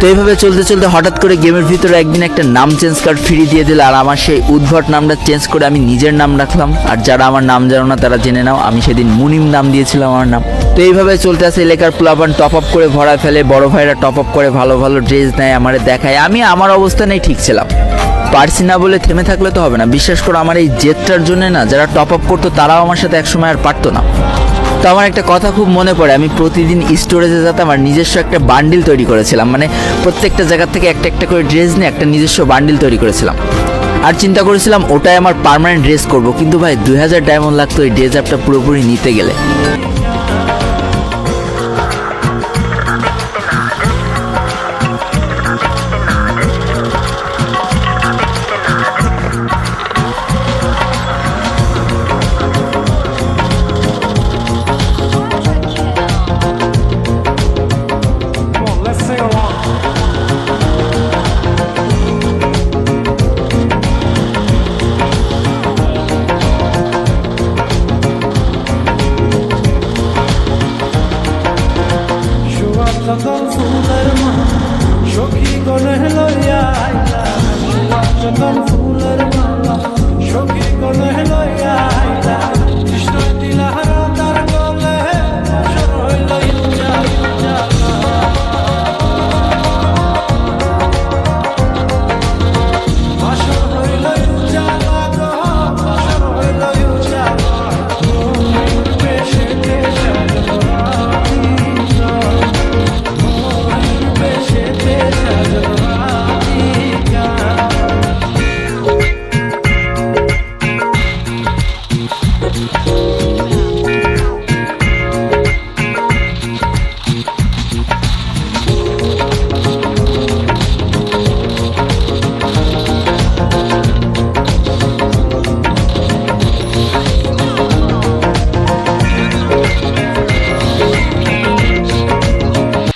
তো এইভাবে চলতে চলতে হঠাৎ করে গেমের ভিতরে একদিন একটা নাম চেঞ্জ কার্ড ফ্রি দিয়ে দিল, আর আমার সেই উদ্ভট নামটা চেঞ্জ করে আমি নিজের নাম রাখলাম। আর যারা আমার নাম জানো না, তারা জেনে নাও, আমি সেদিন মুনিম নাম দিয়েছিলাম আমার নাম। তো এইভাবে চলতে আসে এলাকার প্লাবান টপ আপ করে ভরা ফেলে, বড় ভাইরা টপ আপ করে ভালো ভালো ড্রেস নেয় আমার দেখায়। আমি আমার অবস্থানেই ঠিক ছিলাম। পারছি না বলে থেমে থাকলে তো হবে না। বিশ্বাস করো, আমার এই জেদটার জন্য না, যারা টপ আপ করতো, তারাও আমার সাথে একসময় আর পারতো না। তো আমার একটা কথা খুব মনে পড়ে। আমি প্রতিদিন স্টোরেজে যেতাম আমার নিজস্ব একটা বান্ডিল তৈরি করেছিলাম। মানে প্রত্যেকটা জায়গা থেকে একটা একটা করে ড্রেস নিয়ে একটা নিজস্ব বান্ডিল তৈরি করেছিলাম। আর চিন্তা করেছিলাম, ওটাই আমার পারমানেন্ট ড্রেস করব। কিন্তু ভাই, দুই হাজার ডায়মন্ড লাগতো ওই ড্রেস অ্যাপটা পুরোপুরি নিতে গেলে। এখন ফুলের মালা সখী